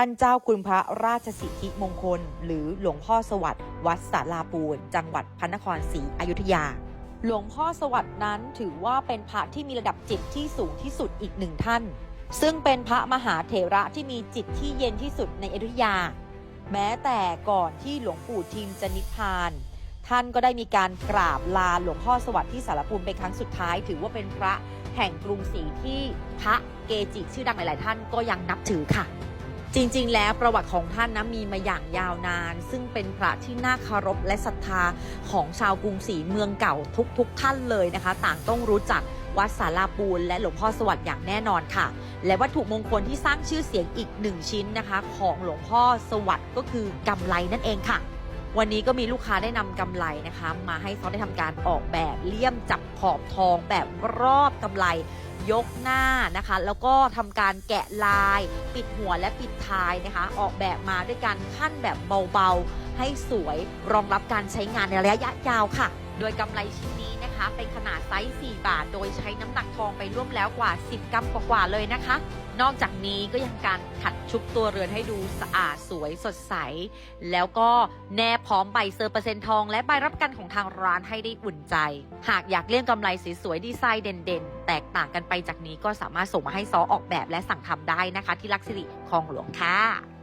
ท่านเจ้าคุณพระราชสิทธิมงคล หรือหลวงพ่อสวัสดิ์วัดสาลาปูน จังหวัดพระนครศรีอยุธยา หลวงพ่อสวัสดิ์นั้นถือว่าเป็นพระที่มีระดับจิตที่สูงที่สุดอีกหนึ่งท่าน ซึ่งเป็นพระมหาเถระที่มีจิตที่เย็นที่สุดในอยุธยา แม้แต่ก่อนที่หลวงปู่ทิมจะนิพพาน ท่านก็ได้มีการกราบลาหลวงพ่อสวัสดิ์ที่สารภูมิเป็นครั้งสุดท้าย ถือว่าเป็นพระแห่งกรุงศรีที่พระเกจิชื่อดังหลาย ๆ ท่านก็ยังนับถือค่ะ จริงๆ แล้วประวัติของท่านนะมีมาอย่างยาวนาน ซึ่งเป็นพระที่น่าเคารพและศรัทธาของชาวกรุงศรีเมืองเก่าทุกๆท่านเลยนะคะ ต่างต้องรู้จักวัดสาลาปูนและหลวงพ่อสวัสดิ์อย่างแน่นอนค่ะ และวัตถุมงคลที่สร้างชื่อเสียงอีกหนึ่งชิ้นนะคะ ของหลวงพ่อสวัสดิ์ก็คือกำไลนั่นเองค่ะ วันนี้ก็มีลูกค้าได้นำกำไลนะคะ มาให้เขาได้ทำการออกแบบเลี่ยมจับขอบทองแบบรอบกำไล ยกหน้านะคะ แล้วก็ทำการแกะลาย ปิดหัวและปิดท้ายนะคะ ออกแบบมาด้วยการขั้นแบบเบาๆ ให้สวยรองรับการใช้งานในระยะยาวค่ะ โดยกำไรชิ้นนี้ นะคะ เป็นขนาดไซส์ 4 บาท โดยใช้น้ำหนักทองไปร่วมแล้วกว่า 10 กรัมกว่าๆเลยนะคะ นอกจากนี้ก็ยังการขัดชุบตัวเรือนให้ดูสะอาดสวยสดใส แล้วก็แนบพร้อมใบเซอร์เปอร์เซ็นต์ทอง และใบรับประกันของทางร้านให้ได้อุ่นใจ หากอยากเลี่ยงกำไรสวยๆดีไซน์เด่นๆ แตกต่างกันไปจากนี้ก็สามารถส่งมาให้ซอออกแบบและสั่งทำได้นะคะ ที่ลักษิริคลองหลวงค่ะ